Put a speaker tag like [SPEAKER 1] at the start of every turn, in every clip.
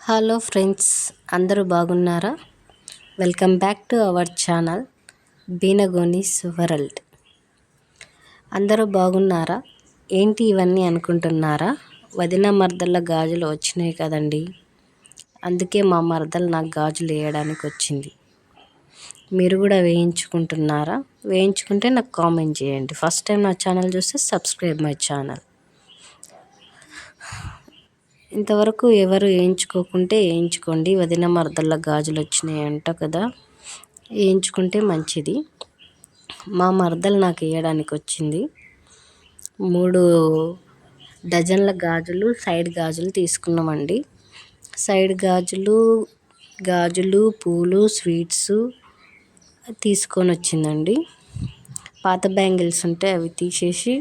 [SPEAKER 1] Hello friends అందరూ బాగున్నారా? Welcome back to our channel బీనగోనిస్ world అందరూ బాగున్నారా? ఏంటి ఇవన్నీ అనుకుంటున్నారా? వదిన మరదల గాజులు వచ్చినాయి కదండి. అందుకే మా మరదలు నాకు గాజులు వేయడానికి వచ్చింది. మీరు కూడా వేయించుకుంటున్నారా? వేయించుకుంటే నాకు కామెంట్ చేయండి. ఫస్ట్ టైం నా ఛానల్ చూస్తే సబ్స్క్రైబ్ మై ఛానల్. ఇంతవరకు ఎవరు వేయించుకోకుంటే వేయించుకోండి. వదిన మరదళ్ళ గాజులు వచ్చినాయి అంట కదా వేయించుకుంటే మంచిది. మా మరదలు నాకు వేయడానికి వచ్చింది. మూడు డజన్ల గాజులు సైడ్ గాజులు తీసుకున్నామండి. సైడ్ గాజులు గాజులు పూలు స్వీట్స్ తీసుకొని వచ్చిందండి. పాత బ్యాంగిల్స్ ఉంటే అవి తీసేసి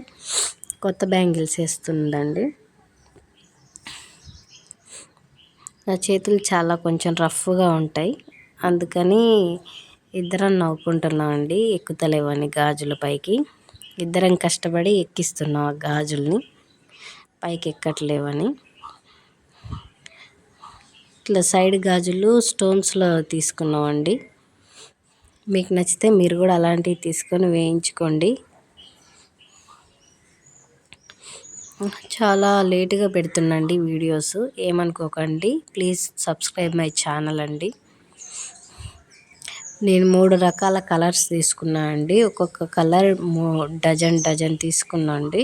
[SPEAKER 1] కొత్త బ్యాంగిల్స్ వేస్తుందండి. నా చేతులు చాలా కొంచెం రఫ్గా ఉంటాయి. అందుకని ఇద్దరం నవ్వుకుంటున్నాం అండి ఎక్కుతలేవని గాజుల పైకి. ఇద్దరం కష్టపడి ఎక్కిస్తున్నాం ఆ గాజుల్ని. పైకి ఎక్కట్లేవని. ఇట్లా సైడ్ గాజులు స్టోన్స్లో తీసుకున్నామండి. మీకు నచ్చితే మీరు కూడా అలాంటివి తీసుకొని వేయించుకోండి. చాలా లేటుగా పెడుతున్నాండి వీడియోస్. ఏమనుకోకండి ప్లీజ్ సబ్స్క్రైబ్ మై ఛానల్ అండి. నేను మూడు రకాల కలర్స్ తీసుకున్నా అండి. ఒక్కొక్క కలర్ డజన్ డజన్ తీసుకున్నా అండి.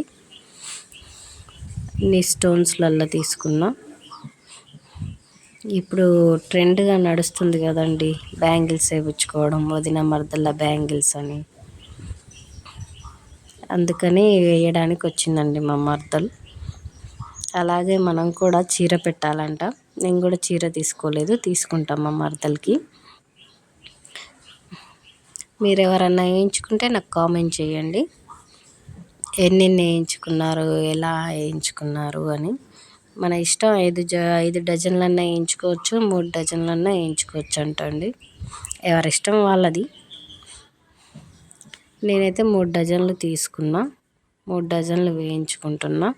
[SPEAKER 1] నీ స్టోన్స్లలో తీసుకున్నా. ఇప్పుడు ట్రెండ్గా నడుస్తుంది కదండి బ్యాంగిల్స్ వేయించుకోవడం వదిన మరదల బ్యాంగిల్స్ అని. అందుకని వేయడానికి వచ్చిందండి మా మరదలు. అలాగే మనం కూడా చీర పెట్టాలంట. నేను కూడా చీర తీసుకోలేదు తీసుకుంటాం మా మరదలకి. మీరు ఎవరన్నా వేయించుకుంటే నాకు కామెంట్ చేయండి. ఎన్నెన్ని వేయించుకున్నారు ఎలా వేయించుకున్నారు అని. మన ఇష్టం ఐదు జ ఐదు డజన్లన్నా వేయించుకోవచ్చు మూడు డజన్లన్నా వేయించుకోవచ్చు అంటండి. ఎవరి ఇష్టం వాళ్ళది. నేనైతే మూడు డజన్లు తీసుకున్నా. మూడు డజన్లు వేయించుకుంటున్నా.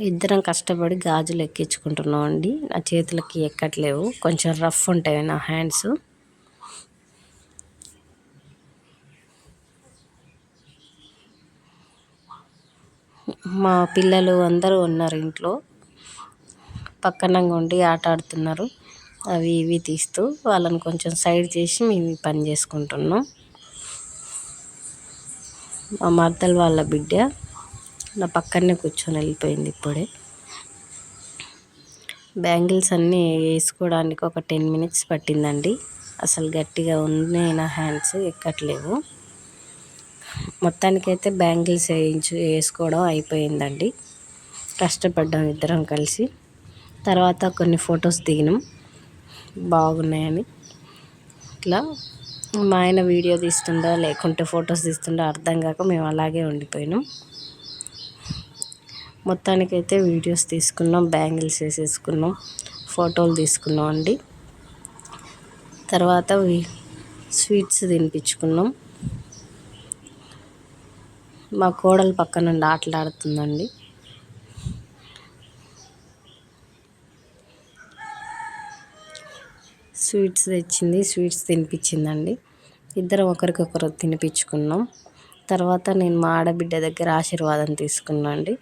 [SPEAKER 1] ఇద్దరం కష్టపడి గాజులు ఎక్కించుకుంటున్నాం అండి. నా చేతులకి ఎక్కట్లేవు. కొంచెం రఫ్ ఉంటాయి నా హ్యాండ్స్. మా పిల్లలు అందరూ ఉన్నారు ఇంట్లో. పక్కన ఉండి ఆట ఆడుతున్నారు. అవి ఇవి తీస్తూ వాళ్ళని కొంచెం సైడ్ చేసి మేము పని చేసుకుంటున్నాం. మా మరదలు వాళ్ళ బిడ్డ నా పక్కనే కూర్చొని వెళ్ళిపోయింది ఇప్పుడే. బ్యాంగిల్స్ అన్నీ వేసుకోవడానికి ఒక టెన్ మినిట్స్ పట్టిందండి. అసలు గట్టిగా ఉన్నాయి నా హ్యాండ్స్ ఎక్కట్లేవు. మొత్తానికైతే బ్యాంగిల్స్ వేయించు వేసుకోవడం అయిపోయిందండి. కష్టపడ్డాం ఇద్దరం కలిసి. తర్వాత కొన్ని ఫొటోస్ దిగినాం. బాగున్నాయని. ఇట్లా మా ఆయన వీడియో తీస్తుండో లేకుంటే ఫొటోస్ తీస్తుండో అర్థం కాక మేము అలాగే ఉండిపోయినాం. మొత్తానికైతే వీడియోస్ తీసుకున్నాం బ్యాంగిల్స్ వేసేసుకున్నాం ఫోటోలు తీసుకున్నాం అండి. తర్వాత స్వీట్స్ తినిపించుకున్నాం. మా కోడలు పక్కనుండి ఆటలాడుతుందండి. స్వీట్స్ తెచ్చింది స్వీట్స్ తినిపించిందండి. ఇద్దరం ఒకరికొకరు తినిపించుకున్నాం. తర్వాత నేను మా ఆడబిడ్డ దగ్గర ఆశీర్వాదం తీసుకున్నా అండి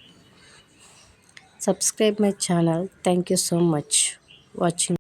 [SPEAKER 1] subscribe my channel. Thank you so much. Watching.